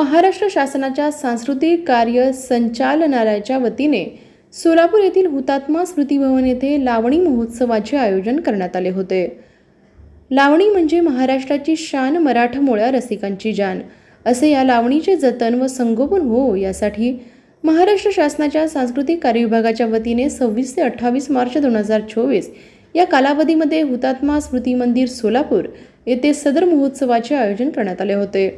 महाराष्ट्र शासनाच्या सांस्कृतिक कार्य संचालनालयाच्या वतीने सोलापूर येथील हुतात्मा स्मृती भवन येथे लावणी महोत्सवाचे आयोजन करण्यात आले होते. लावणी म्हणजे महाराष्ट्राची शान मराठमोळ्या रसिकांची जान. असे या लावणीचे जतन व संगोपन हो यासाठी महाराष्ट्र शासनाच्या सांस्कृतिक कार्य विभागाच्या वतीने सव्वीस ते अठ्ठावीस मार्च दोन हजार चोवीस या कालावधीमध्ये हुतात्मा स्मृती मंदिर सोलापूर येथे सदर महोत्सवाचे आयोजन करण्यात आले होते.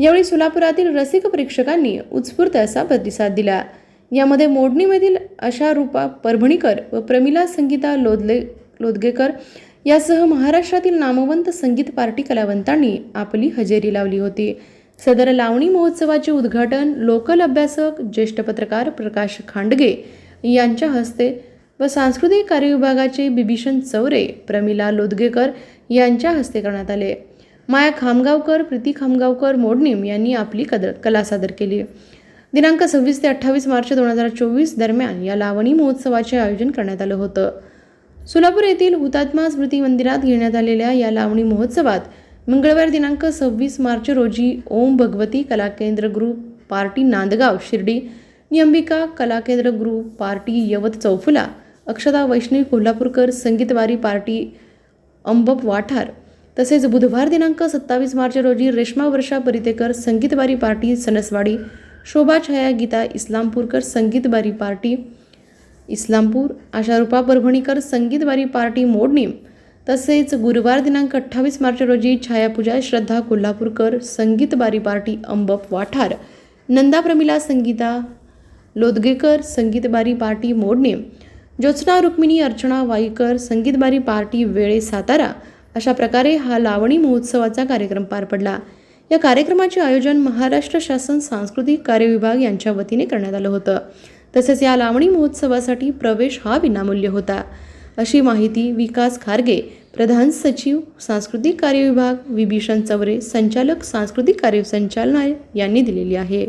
यावेळी सोलापुरातील रसिक प्रेक्षकांनी उत्स्फूर्त असा प्रतिसाद दिला. यामध्ये मोडणीमधील अशा रूपा परभणीकर व प्रमिला संगीता लोदले लोदगेकर यासह महाराष्ट्रातील नामवंत संगीत पार्टी कलावंतांनी आपली हजेरी लावली होती. सदर लावणी महोत्सवाचे उद्घाटन लोकल अभ्यासक ज्येष्ठ पत्रकार प्रकाश खांडगे यांच्या हस्ते व सांस्कृतिक कार्य विभागाचे बिभीषण चौरे प्रमिला लोदगेकर यांच्या हस्ते करण्यात आले. माया खामगावकर प्रीती खामगावकर मोडणीम यांनी आपली कदर कला सादर केली दिनांक सव्वीस ते अठ्ठावीस मार्च दोन हजार चोवीस दरम्यान या लावणी महोत्सवाचे आयोजन करण्यात आलं होतं. सोलापूर येथील हुतात्मा स्मृती मंदिरात घेण्यात आलेल्या या लावणी महोत्सवात मंगळवार दिनांक सव्वीस मार्च रोजी ओम भगवती कला केंद्र ग्रुप पार्टी नांदगाव शिर्डी नियंबिका कला केंद्र ग्रुप पार्टी यवत चौफुला अक्षता वैष्णवी कोल्हापूरकर संगीतवारी पार्टी अंबप वाठार तसेच बुधवार दिनांक सत्तावीस मार्च रोजी रेश्मा वर्षा परितेकर संगीतबारी पार्टी सणसवाडी शोभा छाया गीता इस्लामपूरकर संगीतबारी पार्टी इस्लामपूर आशारूपा परभणीकर संगीतबारी पार्टी मोडणी. तसेच गुरुवार दिनांक अठ्ठावीस मार्च रोजी छायापूजा श्रद्धा कोल्हापूरकर संगीतबारी पार्टी अंबप वाठार. नंदा प्रमिला संगीता लोदगेकर संगीतबारी पार्टी मोडणे. ज्योत्स्ना रुक्मिणी अर्चना वाईकर संगीतबारी पार्टी वेळे सातारा. अशा प्रकारे हा लावणी महोत्सवाचा कार्यक्रम पार पडला. या कार्यक्रमाचे आयोजन महाराष्ट्र शासन सांस्कृतिक कार्य विभाग यांच्या वतीने करण्यात आलं होतं. तसेच या लावणी महोत्सवासाठी प्रवेश हा विनामूल्य होता. अशी माहिती विकास खारगे प्रधान सचिव सांस्कृतिक कार्य विभाग विभीषण चवरे संचालक सांस्कृतिक कार्य संचालनालय यांनी दिलेली आहे.